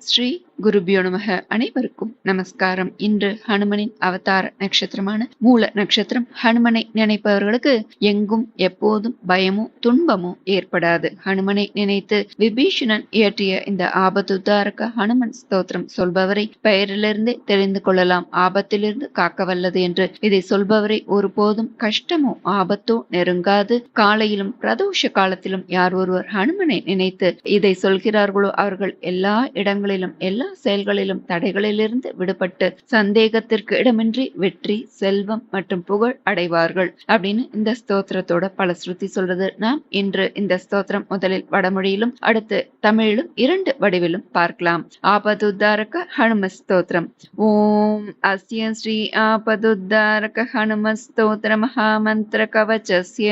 ஸ்ரீ குருபியோ நமக. அனைவருக்கும் நமஸ்காரம். இன்று ஹனுமனின் அவதார நட்சத்திரமான மூல நட்சத்திரம். ஹனுமனை நினைப்பவர்களுக்கு எங்கும் எப்போதும் பயமோ துன்பமோ ஏற்படாது. ஹனுமனை நினைத்து விபீஷணன் இயற்றிய இந்த ஆபத்துதாரக ஹனுமன் ஸ்தோத்திரம் சொல்பவரை பெயரிலிருந்தே தெரிந்து கொள்ளலாம். ஆபத்திலிருந்து காக்க வல்லது என்று. இதை சொல்பவரை ஒருபோதும் கஷ்டமோ ஆபத்தோ நெருங்காது. காலையிலும் பிரதோஷ காலத்திலும் யார் ஒருவர் ஹனுமனை நினைத்து இதை சொல்கிறார்களோ அவர்கள் எல்லா இடங்களிலும் எல்லா செயல்களிலும் தடைகளிலிருந்து விடுபட்டு சந்தேகத்திற்கு இடமின்றி வெற்றி செல்வம் மற்றும் புகழ் அடைவார்கள் அப்படின்னு இந்த ஸ்தோத்திரத்தோட பல ஸ்ருதி சொல்றது. நாம் இன்று இந்த ஸ்தோத்திரம் முதலில் வடமொழியிலும் அடுத்து தமிழிலும் இரண்டு வடிவிலும் பார்க்கலாம். ஆபதுத்தாரக ஹனும ஸ்தோத்திரம். ஓம் அஸ்ய ஸ்ரீ ஆபதுத்தாரக ஹனும ஸ்தோத்திர மகாமந்திர கவச்சஸ்ய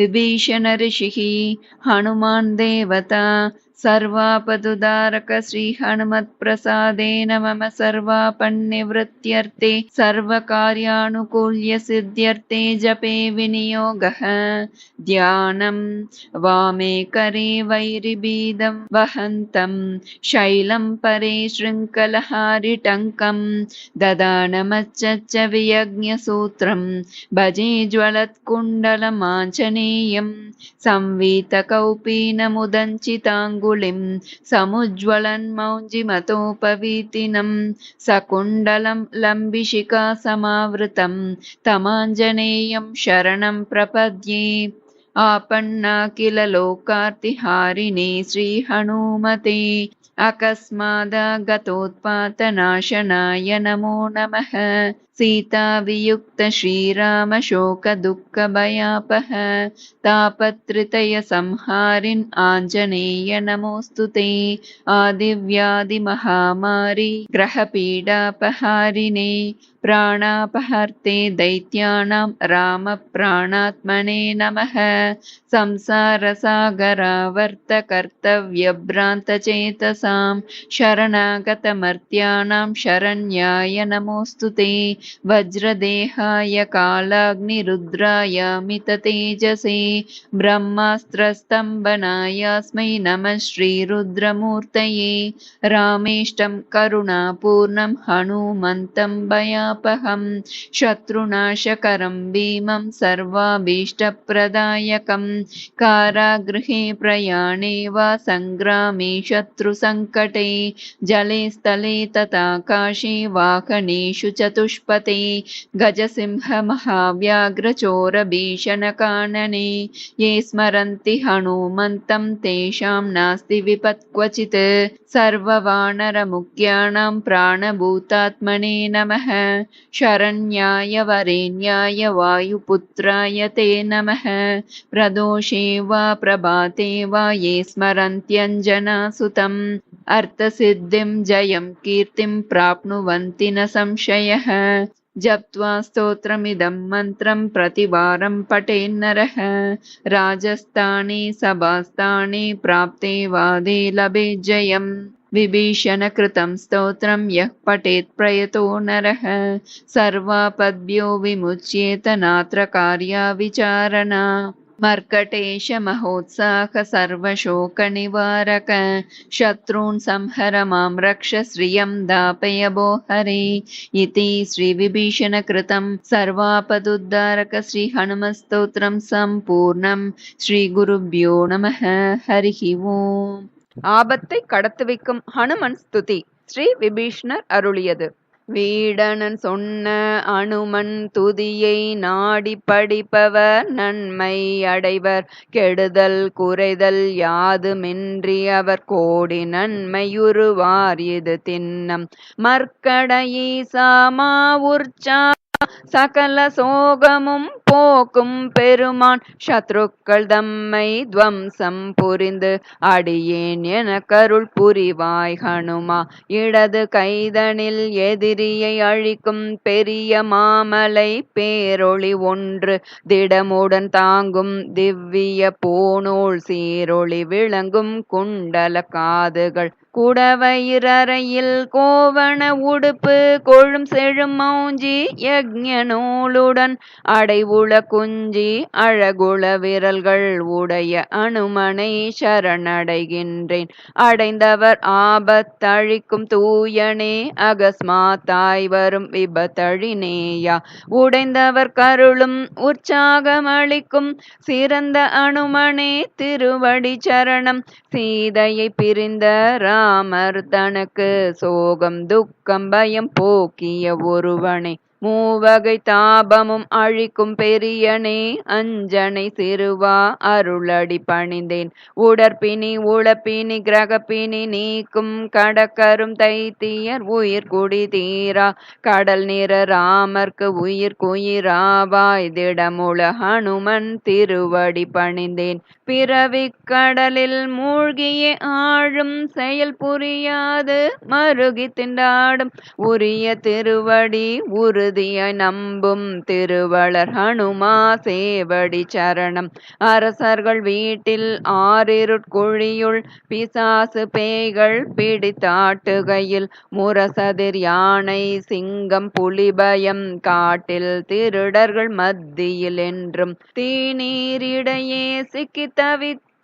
விபீஷண ரிஷிஹி ஹனுமான் தேவதா सर्वापदुदारक श्रीहनुमत्प्रसादेन मम सर्वापन्निवृत्त्यर्थे सर्वकार्यानुकूल्यसिद्ध्यर्थे जपे विनियोगः। ध्यानं वामे करे वैरिबीदं वहन्तं शैलं परे शृङ्खलहारिटङ्कं ददानमच्च वियज्ञसूत्रं भजे ज्वलत्कुण्डलमाञ्जनेयं संवीतकौपीनमुदञ्चिताङ्गुल ुलिं समुज्ज्वलन्मौञ्जिमतोपवीतिनं सकुण्डलं लम्बिशिका समावृतं तमाञ्जनेयं शरणं प्रपद्ये। आपन्ना किल लोकार्तिहारिणे श्रीहनुमते अकस्मादागतोत्पातनाशनाय नमो नमः सीतावियुक्त श्रीरामशोकदुःखभयापः तापत्रितयसंहारिन् आञ्जनेय नमोऽस्तु ते। आदिव्याधिमहामारि ग्रहपीडापहारिणे प्राणापहर्ते दैत्यानां रामप्राणात्मने नमः। संसारसागरावर्तकर्तव्यभ्रान्तचेतसां शरणागतमर्त्यानां शरण्याय नमोऽस्तु ते वज्रदेहाय कालाग्निरुद्राय मिततेजसे ब्रह्मास्त्रस्तम्भनायास्मै नमः श्रीरुद्रमूर्तये। रामेष्टं करुणापूर्णं हनुमन्तं भयापहं शत्रुनाशकरं भीमं सर्वाभीष्टप्रदायकं। कारागृहे प्रयाणे वा सङ्ग्रामे शत्रुसङ्कटे जले स्थले तथाकाशे वाहनेषु गजसिंहमहाव्याघ्रचोरभीषणकानने ये स्मरन्ति हनुमन्तं तेषां नास्ति विपत् क्वचित् सर्ववानरमुख्याणां प्राणभूतात्मने नमः। शरण्याय वरेण्याय वायुपुत्राय ते नमः। प्रदोषे वा प्रभाते वा ये स्मरन्त्यञ्जनासुतम् अर्थसिद्धिं जयं कीर्तिं प्राप्नुवन्ति न संशयः। जप्त्वा स्तोत्रमिदं मन्त्रं प्रतिवारं पठेन्नरः। राजस्थाने सभास्थाने प्राप्ते वादे लभे जयम् विभीषणकृतं स्तोत्रं यः पठेत् प्रयतो नरः। सर्वापद्भ्यो विमुच्येत नात्र कार्या विचारणा मर्कटेशमहोत्साह सर्वशोकनिवारक शत्रून् संहर मां रक्ष श्रियं दापय भो हरे इति श्रीविभीषणकृतं सर्वापदुद्धारक श्रीहनुमस्तोत्रं सम्पूर्णं श्रीगुरुभ्यो நமः ஹரிஹி ஓம் ஆபத்தை கடத்து வைக்கும் ஹனுமன் ஸ்துதி ஸ்ரீ விபீஷ்ணர் அருளியது வீடனன் சொன்ன அனுமன் துதியை நாடி படிப்பவர் நன்மை அடைவர். கெடுதல் குறைதல் யாதுமின்றி அவர் கோடி நன்மையுருவார் இது தின்னம் மர்க்கடையை சாமா உற்சா சகல சோகமும் போக்கும் பெருமான். சத்ருக்கள் தம்மை துவம்சம் புரிந்து அடியேன் என கருள் புரிவாய் ஹனுமா. இடது கைதனில் எதிரியை அழிக்கும் பெரிய மாமலை பேரொளி ஒன்று. திடமுடன் தாங்கும் திவ்விய போனோள் சீரொளி விளங்கும் குண்டல காதுகள். குடவயிரறையில் கோவண உடுப்பு கொழும் செழும் மௌஞ்சி யக்ஞ நூலுடன் அடைவுள குஞ்சி அழகுள விரல்கள் உடைய அனுமனை சரணடைகின்றேன். அடைந்தவர் ஆபத்தழிக்கும் தூயனே அகஸ்மாத்தாய் வரும் விபத்தழினேயா. உடைந்தவர் கருளும் உற்சாகமளிக்கும் சிறந்த அனுமனே திருவடி சரணம் சீதையை பிரிந்த அமர் தனக்கு சோகம் துக்கம் பயம் போக்கிய ஒருவனே மூவகை தாபமும் அழிக்கும் பெரியனே அஞ்சனை சிறுவா அருளடி பணிந்தேன். உடற்பிணி உளப்பினி கிரகப்பினி நீக்கும் கடக்கரும் தைத்தியர் உயிர் குடி தீரா. கடல் நிற ராமர்க்கு உயிர் குயிராவாய் திடமுள ஹனுமன் திருவடி பணிந்தேன். பிறவி கடலில் மூழ்கிய ஆழும் செயல் புரியாது மருகி திண்டாடும் உரிய திருவடி உறுதியாய் நம்பும். திருவளர் ஹனுமா சேவடி சரணம். அரசர்கள் வீட்டில் ஆறிருட்குழியுள் பிசாசு பேய்கள் பிடித்தாட்டுகையில். முரசதிர் யானை சிங்கம் புலிபயம் காட்டில் திருடர்கள் மத்தியில் என்றும். தீநீரிடையே சிக்கி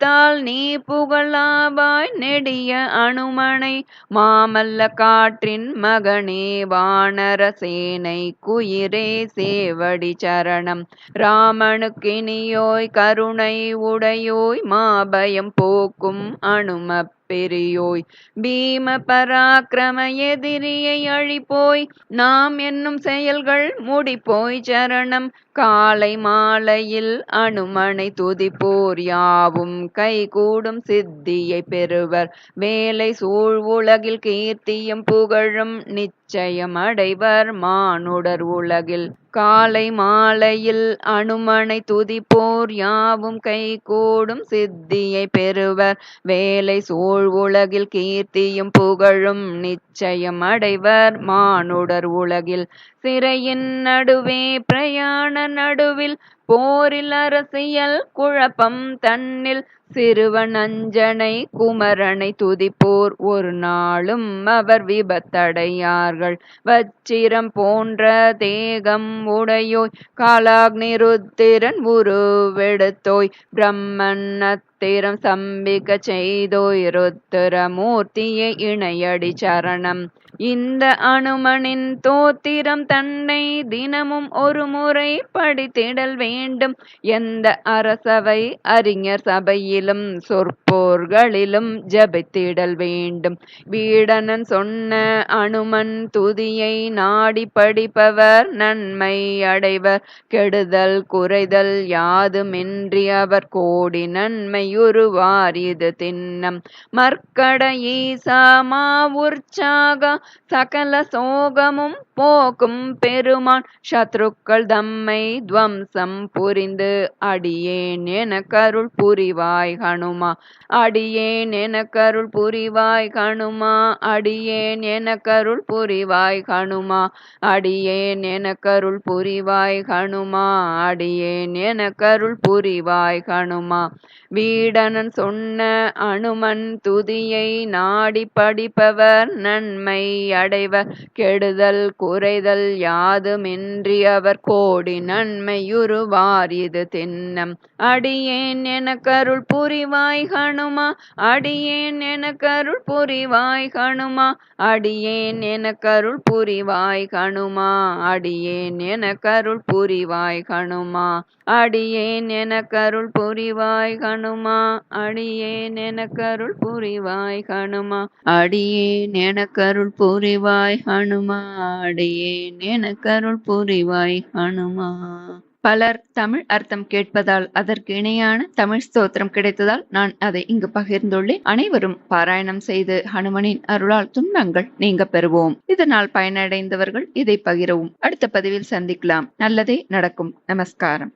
தவித்தால் நீ புகழாவாய் நெடிய அனுமனை மாமல்ல காற்றின் மகனே வானரசேனை குயிரே சேவடி சரணம். ராமனுக்கினியோய் கருணை உடையோய் மாபயம் போக்கும் அனும பெரியோய். பீம பராக்கிரம எதிரியை அழிப்போய் நாம் என்னும் செயல்கள் முடிப்போய் சரணம். காலை மாலையில் அனுமனை துதிப்போர் யாவும். கைகூடும் சித்தியை பெறுவர். வேலை சூழ் உலகில் கீர்த்தியும் புகழும். நிச்சயம் அடைவர் மானுடர் உலகில். காலை மாலையில் அனுமனை துதிப்போர் யாவும் கைகூடும் சித்தியை பெறுவர். வேலை சூழ் உலகில் கீர்த்தியும் புகழும் நிச்சயம் அடைவர். மானுடர் உலகில் சிறையின் நடுவே பிரயாண நடுவில் போரில் அரசியல் குழப்பம் தன்னில் சிறுவன் அஞ்சனை குமரனை துதிப்போர் ஒரு நாளும் அவர் விபத்தடையார்கள். வச்சிரம் போன்ற தேகம் உடையோய் காலாக்னிருத்திரன் உருவெடுத்தோய் பிரம்மன் அத்திரம் சம்பிக்க செய்தோய் ருத்திர மூர்த்தியை இணையடி சரணம். இந்த அனுமனின் தோத்திரம் தன்னை தினமும் ஒரு முறை படித்திடல் வேண்டும். எந்த அரசவை அறிஞர் சபையிலும் சொற்போர்களிலும் ஜபித்திடல் வேண்டும். வீடனன் சொன்ன அனுமன் துதியை நாடி படிப்பவர் நன்மை அடைவர். கெடுதல் குறைதல் யாதுமின்றி அவர் கோடி நன்மையுருவார் இது தின்னம் மர்க்கட ஈசா மா உற்சாக சகல சோகமும் போக்கும் பெருமான். சத்ருக்கள் தம்மை துவம்சம் புரிந்து அடியேன் என கருள் புரிவாய் ஹனுமா. அடியேன் என கருள் புரிவாய் ஹனுமா. அடியேன் என கருள் புரிவாய் ஹனுமா. அடியேன் என கருள் புரிவாய் ஹனுமா. அடியேன் என கருள் புரிவாய் ஹனுமா. வீடனன் சொன்ன அனுமன் துதியை நாடி படிப்பவர் நன்மை. அடைவர் கெடுதல் குறைதல் யாதுமின்றி அவர் கோடி நன்மையுருவார். இது தின்னம். அடியேன் என கருள் புரிவாய் ஹனுமா அடியேன் என கருள் புரிவாய் ஹனுமா அடியேன் என கருள் புரிவாய் ஹனுமா அடியேன் என கருள் புரிவாய் ஹனுமா அடியேன் என கருள் புரிவாய் ஹனுமா அடியேன் என கருள் புரிவாய் ஹனுமா அடியேன் என கருள் புரிவாய் ஹனுமா அடியேன் என கருள் புரிவாய் ஹனுமா? பலர் தமிழ் அர்த்தம் கேட்பதால் அதற்கு இணையான தமிழ் ஸ்தோத்திரம் கிடைத்ததால் நான் அதை இங்கு பகிர்ந்துள்ளேன். அனைவரும் பாராயணம் செய்து ஹனுமனின் அருளால் துன்பங்கள் நீங்க பெறுவோம். இதனால் பயனடைந்தவர்கள் இதை பகிரவும். அடுத்த பதிவில் சந்திக்கலாம். நல்லதே நடக்கும். நமஸ்காரம்.